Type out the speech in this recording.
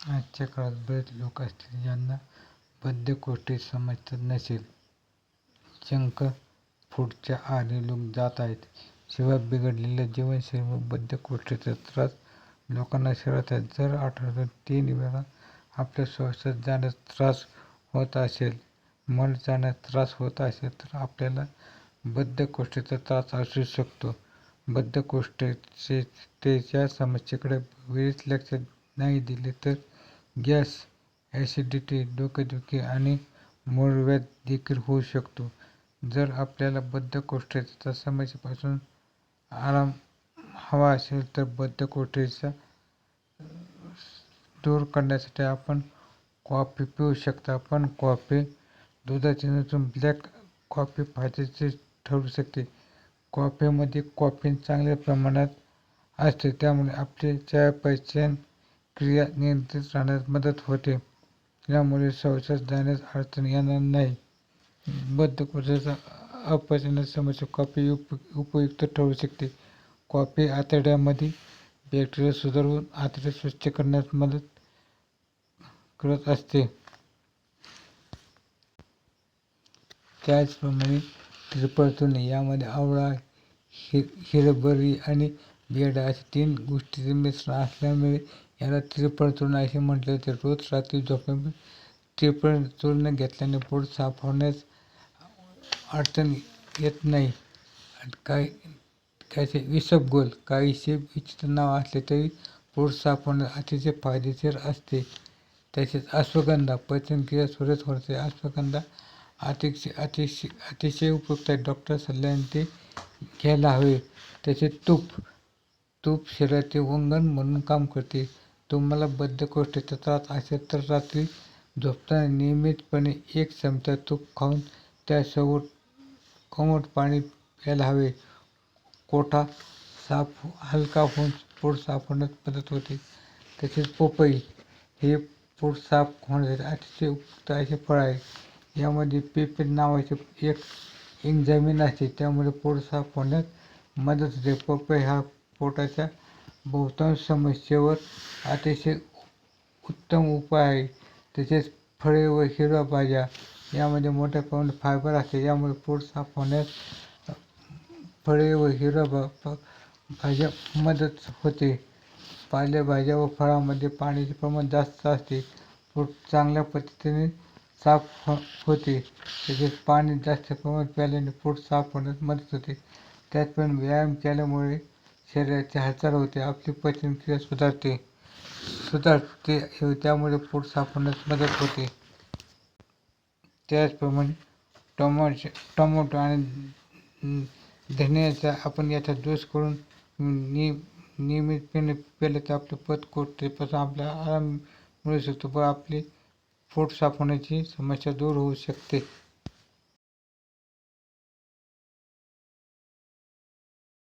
आजच्या काळात बरेच लोक असतील ज्यांना बद्धकोष्ठी समजत नसेल. जंक फूडच्या आहारी लोक जात आहेत. शिवाय बिघडलेल्या व बद्धकोष्ठीचा त्रास लोकांना शरीरात आहे. जर आठवड्यातून तीन वेळा आपल्या श्वासात जाण्यास त्रास होत असेल, मन जाण्यास त्रास होत असेल तर आपल्याला बद्धकोष्ठेचा त्रास असू शकतो. बद्धकोष्ठतेच्या समस्येकडे वेळीच लक्ष नाही दिले तर गॅस, ॲसिडिटी, डोकेदुखी आणि मूळव्याध देखील होऊ शकतो. जर आपल्याला बद्धकोष्ठतेच्या समस्येपासून आराम हवा असेल तर बद्धकोष्ठता दूर करण्यासाठी आपण कॉफी पिऊ शकता. पण कॉफी दुधाची नसून ब्लॅक कॉफी फायदेशीर ठरू शकते. कॉफीमध्ये कॉफी चांगल्या प्रमाणात असते त्यामुळे आपले चयापचय क्रिया नियंत्रित राहण्यास मदत होते. यामुळे शौचास जाण्यास अडचण येणार नाही. बद्धकोशाचा अपचन समस्या कॉफी उपयुक्त ठरू शकते. कॉफी आतड्यामध्ये बॅक्टेरिया सुधारून आतडे स्वच्छ करण्यास मदत करत असते. त्याचप्रमाणे ट्रिपल चूर्ण, यामध्ये आवळा, हिरबरी आणि बेडा अशा तीन गोष्टींचे मिश्रण असल्यामुळे याला ट्रिपल चूर्ण असे म्हटले तर रोज रात्री झोपण्यापूर्वी ट्रिपल चूर्ण घेतल्याने पोट साफ होण्यास अडचण येत नाही. इसबगोल, काहीसे विचित्र नाव असले तरी पोट साफ होण्यास अतिशय फायदेशीर असते. तसेच अश्वगंधा, पचनक्रिया सुरत होते अश्वगंधा अतिशय अतिशय अतिशय उपयुक्त आहे. डॉक्टर सल्ल्याने ते घ्यायला हवे. तसेच तूप, तूप शरीराचे वंगण म्हणून काम करते. तुम्हाला बद्धकोष्ठतेचा त्रास असेल तर रात्री झोपताना नियमितपणे एक चमचा तूप खाऊन त्यासोबत कोमट पाणी प्यायला हवे. कोठा साफ हलका होऊन पोट साफ होण्यास मदत होते. तसेच पपई हे पोट साफ होण्यासाठी अतिशय उपयुक्त असे फळ आहे. यामध्ये पेपेन नावाचे एक एन्झाईम असते त्यामुळे पोट साफ होण्यास मदत होते. पपई हा पोटाच्या बहुतांश समस्येवर अतिशय उत्तम उपाय आहे. तसेच फळे व हिरव्या भाज्या यामध्ये मोठ्या प्रमाणात फायबर असते. यामुळे पोट साफ होण्यास फळे व हिरव्या भाज्या मदत होते. पालेभाज्या व फळामध्ये पाण्याचे प्रमाण जास्त असते. पोट चांगल्या पद्धतीने साफ होते. तसेच पाणी जास्त प्रमाणात प्यायल्याने पोट साफ होण्यास मदत होते. त्याचप्रमाणे व्यायाम केल्यामुळे शरीराची हालचाल होते, आपली पचनक्रिया सुधारते सुधारते त्यामुळे पोट साफ होण्यास मदत होते. त्याचप्रमाणे टोमॅटो आणि धन्याचा आपण याचा ज्यूस करून नियमितपणे पेलं तर आपल्या बद्धकोष्ठतेपासून आपल्याला आराम मिळू शकतो व आपली पोट साफ होण्याची समस्या दूर होऊ शकते.